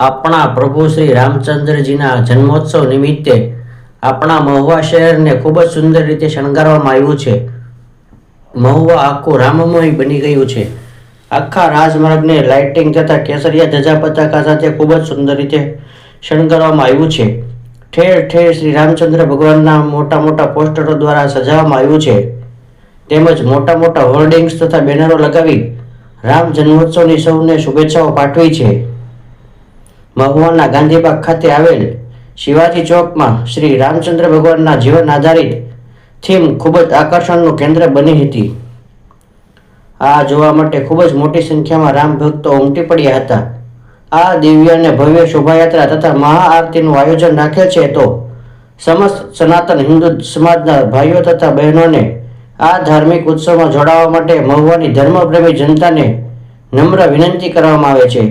આપણા પ્રભુ શ્રી રામચંદ્રજીના જન્મોત્સવ નિમિત્તે આપણા મહુવા શહેરને ખૂબ જ સુંદર રીતે શણગારવામાં આવ્યું છે. મહુવા આખું રામમય બની ગયું છે. આખા રાજમાર્ગને લાઇટિંગ તથા કેસરિયા ધજા પતાકા સાથે ખૂબ જ સુંદર રીતે શણગારવામાં આવ્યું છે. ઠેર ઠેર શ્રી રામચંદ્ર ભગવાનના મોટા મોટા પોસ્ટરો દ્વારા સજાવવામાં આવ્યું છે. તેમજ મોટા મોટા હોર્ડિંગ્સ તથા બેનરો લગાવી રામ જન્મોત્સવની સૌને શુભેચ્છાઓ પાઠવી છે. મહુવાના ગાંધીબાગ ખાતે આવેલ શિવાજી ચોકમાં શ્રી રામચંદ્ર ભગવાનના જીવન આધારિત થીમ ખૂબ જ આકર્ષણનું કેન્દ્ર બની હતી. આ જોવા માટે ખૂબ જ મોટી સંખ્યામાં રામ ભક્તો ઉમટી પડ્યા હતા. આ દિવ્ય અને ભવ્ય શોભાયાત્રા તથા મહાઆરતીનું આયોજન રાખેલ છે તો સમસ્ત સનાતન હિન્દુ સમાજના ભાઈઓ તથા બહેનોને આ ધાર્મિક ઉત્સવમાં જોડાવા માટે મહુવાની ધર્મપ્રેમી જનતાને નમ્ર વિનંતી કરવામાં આવે છે.